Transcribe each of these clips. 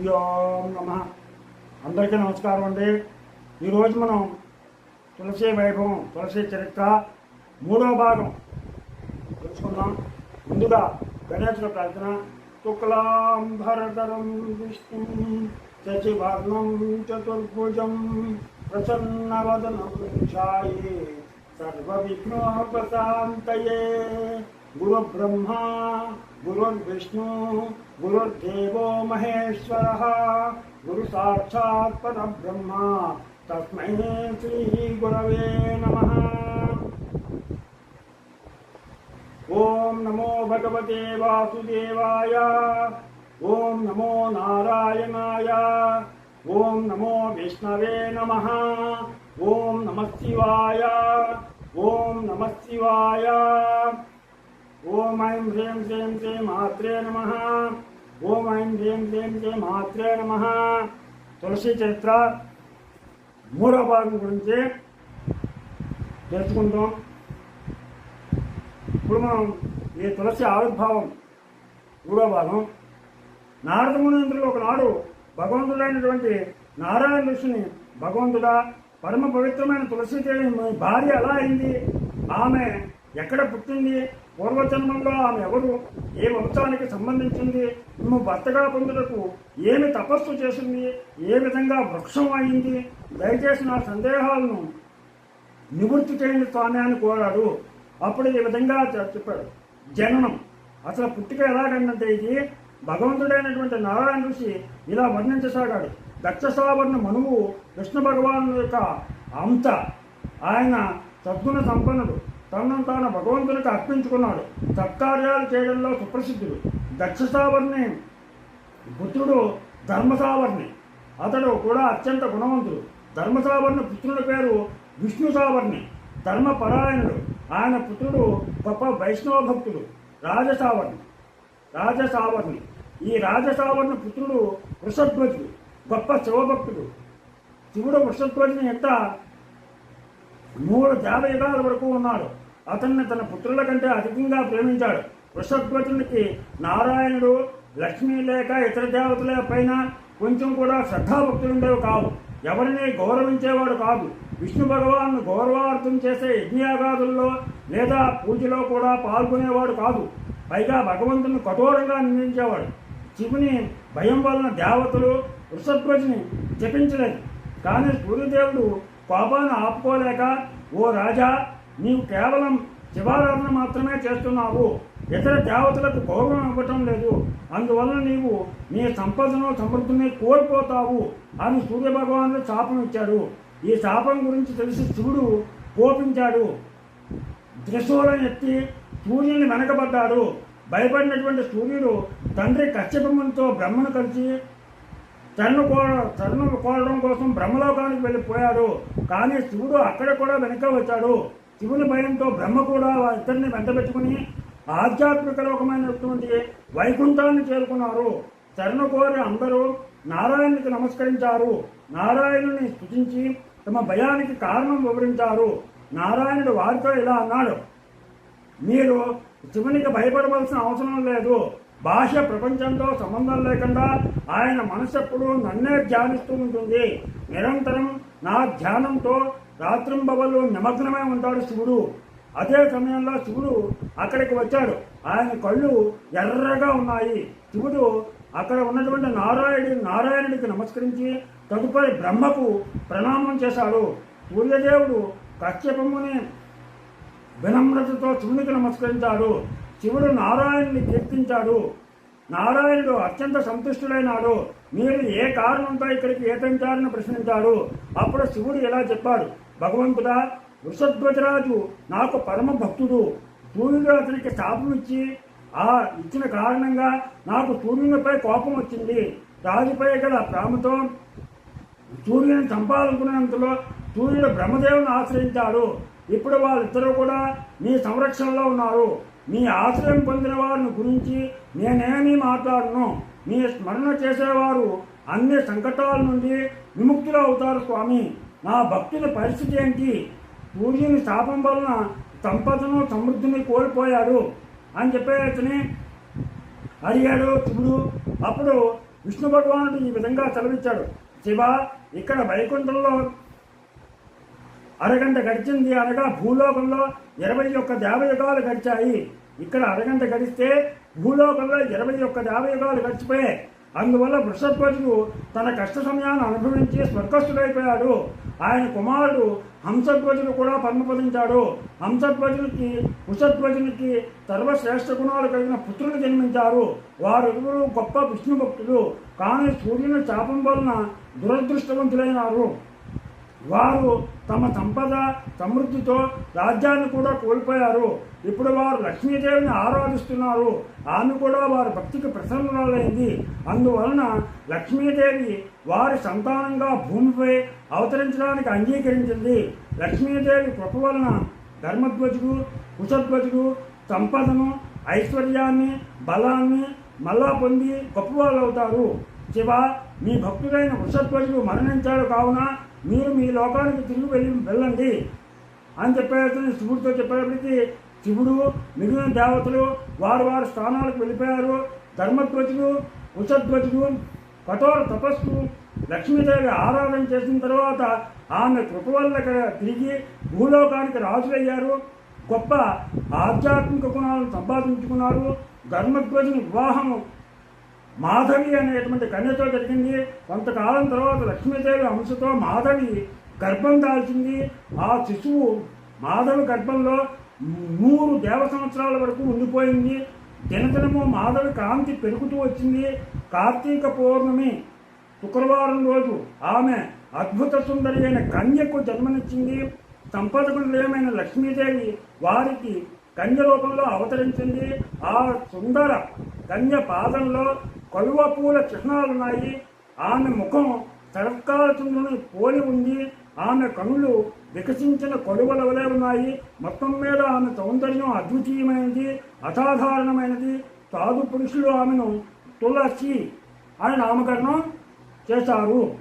గురుభ్యో నమ. అందరికీ నమస్కారం అండి. ఈరోజు మనం తులసి వైభవం తులసి చరిత్ర మూడవ భాగం తెలుసుకుందాం. ముందుగా గణేశుల ప్రార్థన. శుక్లాంబరధరం విష్ణు శశివర్ణం చతుర్భుజం ప్రసన్నవదనం ఛాయే సర్వవిఘ్నోపశాంతయే. గురుబ్రహ్మా గురుర్విష్ణు గురుర్దేవో మహేశ్వర గురు సాక్షాత్ పరబ్రహ్మ తస్మై శ్రీ గురవే నమ ఓం నమో భగవతే వాసుదేవాయ ఓం నమో నారాయణాయ ఓం నమో విష్ణవే నమ ఓం నమ శివాయ ఓం నమ శివాయ ఓం ఐం హ్రీం శ్రీం శ్రీ మాత్రే నమ ఓం ఐం హ్రీం శ్రీం శ్రీ మాత్రే నమ తులసి చరిత్ర మూడో భాగం గురించి తెలుసుకుంటాం ఇప్పుడు మనం ఈ తులసి ఆవిర్భావం మూడో భాగం నారద మునీంద్రులు ఒకనాడు భగవంతుడైనటువంటి నారాయణ ఋషిని భగవంతుడా పరమ పవిత్రమైన తులసీదేవి మీ భార్య ఎలా అయింది? ఆమె ఎక్కడ పుట్టింది? పూర్వజన్మంలో ఆమె ఎవరు? ఏ వంశానికి సంబంధించింది? మేము భర్తగా పొందుటకు ఏమి తపస్సు చేసింది? ఏ విధంగా వృక్షం అయింది దయచేసి నా సందేహాలను నివృత్తి చేయండి స్వామి అని కోరాడు. అప్పుడు ఈ విధంగా చెప్పాడు. జననం. అసలు పుట్టుక ఎలాగంటే ఇది? భగవంతుడైనటువంటి నారాయణ ఋషి ఇలా వర్ణించసాగాడు. దక్షసావర్ణ మనువు కృష్ణ భగవాను యొక్క అంత. ఆయన సద్గుణ సంపన్నుడు. తనను తాను భగవంతునికి అర్పించుకున్నాడు. సత్కార్యాలు చేయడంలో సుప్రసిద్ధుడు. దక్షసావర్ణి పుత్రుడు ధర్మసావర్ణి. అతడు కూడా అత్యంత గుణవంతుడు. ధర్మసావర్ణి పుత్రుడి పేరు విష్ణు సావర్ణి ధర్మపరాయణుడు. ఆయన పుత్రుడు గొప్ప వైష్ణవ భక్తుడు. రాజసావర్ణి. రాజసావర్ణి. ఈ రాజసావర్ణి పుత్రుడు వృషధ్వజుడు. గొప్ప శివభక్తుడు. శివుడు వృషధ్వజుని ఎంత మూడు దేవయుగాల వరకు ఉన్నాడు. అతన్ని తన పుత్రుల కంటే అధికంగా ప్రేమించాడు. వృషధ్వజునికి నారాయణుడు లక్ష్మి లేక ఇతర దేవతల పైన కొంచెం కూడా శ్రద్ధాభక్తులుండేవి కావు. ఎవరిని గౌరవించేవాడు కాదు. విష్ణు భగవాన్ను గౌరవార్థం చేసే యజ్ఞయాగాదుల్లో లేదా పూజలో కూడా పాల్గొనేవాడు కాదు. పైగా భగవంతుని కఠోరంగా నిందించేవాడు. శివుని భయం వలన దేవతలు వృషధ్వజుని జపించలేదు. కానీ సూర్యదేవుడు కోపాన్ని ఆపుకోలేక ఓ రాజా నీవు కేవలం శివారాధన మాత్రమే చేస్తున్నావు. ఇతర దేవతలకు గౌరవం ఇవ్వటం లేదు. అందువలన నీవు నీ సంపదను సమృద్ధిని కోల్పోతావు అని సూర్యభగవానుడు శాపం ఇచ్చాడు. ఈ శాపం గురించి తెలిసి శివుడు కోపించాడు. త్రిశూలం ఎత్తి సూర్యుని వెనకబడ్డాడు. భయపడినటువంటి సూర్యుడు తండ్రి కశ్యపమునితో బ్రహ్మను కలిసి తన్ను కో తన్ను కోరడం కోసం బ్రహ్మలోకానికి వెళ్ళిపోయాడు. కానీ శివుడు అక్కడ కూడా వెనక వచ్చాడు. శివుని భయంతో బ్రహ్మ కూడా ఇద్దరిని వెంటబెట్టుకుని ఆధ్యాత్మిక లోకమైనటువంటి వైకుంఠాన్ని చేరుకున్నారు. శరణు కోరి అందరూ నారాయణునికి నమస్కరించారు. నారాయణుని స్థుతించి తమ భయానికి కారణం వివరించారు. నారాయణుడు వారితో ఇలా అన్నాడు మీరు శివునికి భయపడవలసిన అవసరం లేదు. భాష ప్రపంచంతో సంబంధం లేకుండా ఆయన మనసు ఎప్పుడు నన్నే ధ్యానిస్తూ ఉంటుంది. నిరంతరం నా ధ్యానంతో రాత్రింబవల్లో నిమగ్నమై ఉంటాడు శివుడు. అదే సమయంలో శివుడు అక్కడికి వచ్చాడు. ఆయన కళ్ళు ఎర్రగా ఉన్నాయి. శివుడు అక్కడ ఉన్నటువంటి నారాయణుడి నారాయణుడికి నమస్కరించి తదుపరి బ్రహ్మకు ప్రణామం చేశాడు. సూర్యదేవుడు కశ్యపముని వినమ్రతతో శివునికి నమస్కరించాడు. శివుడు నారాయణుని కీర్తించాడు. నారాయణుడు అత్యంత సంతుష్టుడైనాడు. మీరు ఏ కారణంతో ఇక్కడికి ఏతంచారని ప్రశ్నించాడు. అప్పుడు శివుడు ఇలా చెప్పాడు. భగవంతుడా వృషధ్వజరాజు నాకు పరమ భక్తుడు. సూర్యుడు అతనికి శాపం ఇచ్చి ఆ ఇచ్చిన కారణంగా నాకు సూర్యునిపై కోపం వచ్చింది. రాజుపై గల ప్రేమతో సూర్యుని చంపాలనుకున్నంతలో సూర్యుడు బ్రహ్మదేవుని ఆశ్రయించాడు. ఇప్పుడు వాళ్ళిద్దరూ కూడా మీ సంరక్షణలో ఉన్నారు. మీ ఆశ్రయం పొందిన వారిని గురించి నేనేమీ మాట్లాడను. మీ స్మరణ చేసేవారు అన్ని సంకటాల నుండి విముక్తులు అవుతారు స్వామి. నా భక్తుల పరిస్థితి ఏంటి? సూర్యుని శాపం వలన సంపదను సమృద్ధిని కోల్పోయాడు అని చెప్పేసి అడిగాడు శివుడు. అప్పుడు విష్ణు భగవానుడు ఈ విధంగా సెలవిచ్చాడు. శివ ఇక్కడ వైకుంఠంలో అరగంట గడిచింది అనగా భూలోకంలో ఇరవై ఒక్క దేవయుగాలు గడిచాయి. ఇక్కడ అరగంట గడిస్తే భూలోకంలో ఇరవై ఒక్క దేవయుగాలు గడిచిపోయాయి. అందువల్ల వృషధ్వజుడు తన కష్ట సమయాన్ని అనుభవించి స్వర్గస్థుడైపోయాడు. ఆయన కుమారుడు హంసధ్వజుడు కూడా పద్మపదించాడు. హంసధ్వజునికి వృషధ్వజునికి సర్వశ్రేష్ఠ గుణాలు కలిగిన పుత్రులు జన్మించారు. వారిరువురు గొప్ప విష్ణు భక్తులు కానీ సూర్యుని శాపం వలన దురదృష్టవంతులైనారు. వారు తమ సంపద సమృద్ధితో రాజ్యాన్ని కూడా కోల్పోయారు. ఇప్పుడు వారు లక్ష్మీదేవిని ఆరాధిస్తున్నారు. ఆమె కూడా వారి భక్తికి ప్రసన్నురాలైంది. అందువలన లక్ష్మీదేవి వారి సంతానంగా భూమిపై అవతరించడానికి అంగీకరించింది. లక్ష్మీదేవి కృప వలన ధర్మధ్వజుడు కుశధ్వజుడు సంపదను ఐశ్వర్యాన్ని బలాన్ని మళ్ళా పొంది గొప్పవాళ్ళు అవుతారు శివ మీ భక్తుడైన వృషధ్వజుడు మరణించాడు కావున మీరు మీ లోకానికి తిరిగి వెళ్ళి వెళ్ళండి అని చెప్పేసి శివుడితో చెప్పేటప్పటికి శివుడు మిగిలిన దేవతలు వారు వారి స్థానాలకు వెళ్ళిపోయారు. ధర్మధ్వజుడు కుశధ్వజుడు కఠోర తపస్సు లక్ష్మీదేవి ఆరాధన చేసిన తర్వాత ఆమె కృప వల్ల తిరిగి భూలోకానికి రాజులయ్యారు గొప్ప ఆధ్యాత్మిక గుణాలను సంపాదించుకున్నారు. ధర్మధ్వజుని వివాహం మాధవి అనేటువంటి కన్యతో జరిగింది. కొంతకాలం తర్వాత లక్ష్మీదేవి అంశతో మాధవి గర్భం దాల్చింది. ఆ శిశువు మాధవి గర్భంలో నూరు దేవ సంవత్సరాల వరకు ఉండిపోయింది. దినదినము మాధవి కాంతి పెరుగుతూ వచ్చింది. కార్తీక పౌర్ణమి శుక్రవారం రోజు ఆమె అద్భుత సుందరి అయిన కన్యకు జన్మనిచ్చింది. సంపదకులేమైన లక్ష్మీదేవి వారికి కన్య రూపంలో అవతరించింది. ఆ సుందర కన్య పాదంలో కలువ పూల చిహ్నాలున్నాయి ఆమె ముఖం తరకాలతుందని పోలి ఉంది. ఆమె కనులు వికసించిన కొలువల వలె ఉన్నాయి. మొత్తం మీద ఆమె సౌందర్యం అద్వితీయమైనది అసాధారణమైనది. సాధు పురుషులు ఆమెను తులసి అని నామకరణం చేశారు.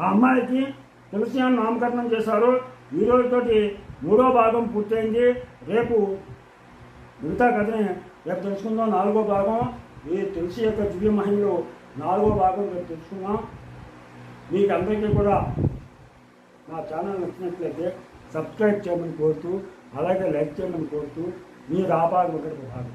ఆ అమ్మాయికి తులసి అని నామకరణం చేశారు. ఈ రోజుతోటి మూడో భాగం పూర్తయింది. రేపు మిగతా కథని రేపు తెలుసుకుందాం. నాలుగో భాగం. ఈ తులసి యొక్క దివ్య మహిమలో నాలుగో భాగం రేపు తెలుసుకుందాం మీకు అందరికీ కూడా నా ఛానల్ నచ్చినట్లయితే సబ్స్క్రైబ్ చేయమని కోరుతూ అలాగే లైక్ చేయమని కోరుతూ మీ రాబాగు ఒకటి భాగం.